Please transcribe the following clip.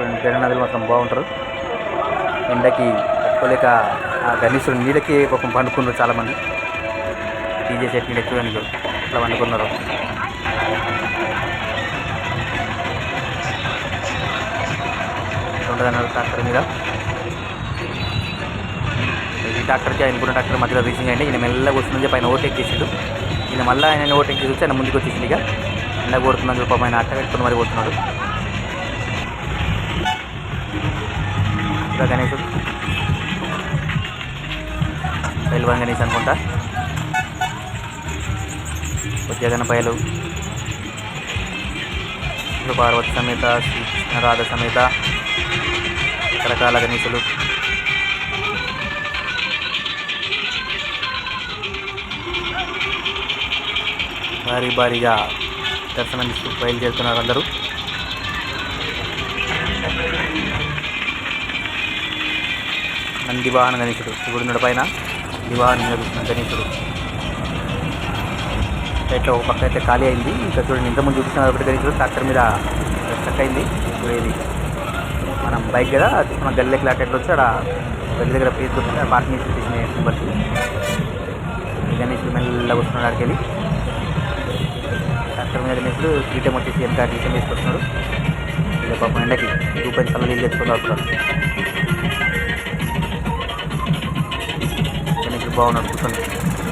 చూడండి జగన్నాథులు మాత్రం బాగుంటారు. ఎండకి తట్టుకోలేక ఆ గణేశుడు నీళ్ళకి పాపం పండుకున్నారు చాలామంది. డీజే సెట్ నీడ చూడండి అట్లా పండుకున్నారు. ఉండదన్నారు ట్రాక్టర్ మీద. ఈ ట్రాక్టర్కి ఆయన కూడా ట్రాక్టర్ మధ్యలో రీచింగ్ అయ్యింది ఈయన మెల్లగా వస్తుందని చెప్పి ఆయన ఓవర్టేక్ చేసిండు. ఈయన మళ్ళీ ఆయన ఓవర్టేక్ చేసి వచ్చి ఆయన ముందుకు వచ్చేసింది ఇక. ఎండ కొడుతుందని చెప్పి ఆయన అట్ట పెట్టుకుని మరి కొడుతున్నాడు. ఇంకా గణేశుడు పైల్వాన్ గణేష్ అనుకుంటా. ఉద్యోగన బయలు పార్వతి సమేత రాధ సమేత రకరకాల గణేశులు భారీ భారీగా దర్శనం తీసుకు బయలుదేరుతున్నారు అందరూ. నంది వాహన గణేశుడు శివుడు పైన దివాహన జరుగుతున్న గణేశుడు. ఇట్లా ఒక పక్క అయితే ఖాళీ అయింది. ఇంకా చూడండి ఇంతకుముందు చూపించిన ఒకటి గణేశుడు ట్రాక్టర్ మీద స్టక్ అయింది. ఇప్పుడు ఇది మనం బైక్ కదా తీసుకున్న గల్లె క్లాక్ ఎట్లా వచ్చి అక్కడ గల్లి దగ్గర ప్లేస్ దొరికితే పార్కింగ్ తీసిన నెంబర్కి గణేశుడు మెల్లగా వస్తున్నాడు అక్కడికి వెళ్ళి ట్రాక్టర్ మీద గణేశుడు టీటం వచ్చేసి ఎంత టీటం వేసుకొస్తున్నాడు. ఇలా పాపం ఎండకి రూపాయలు కళ్ళు నీళ్ళు తెచ్చుకొని পাওনা কোথায়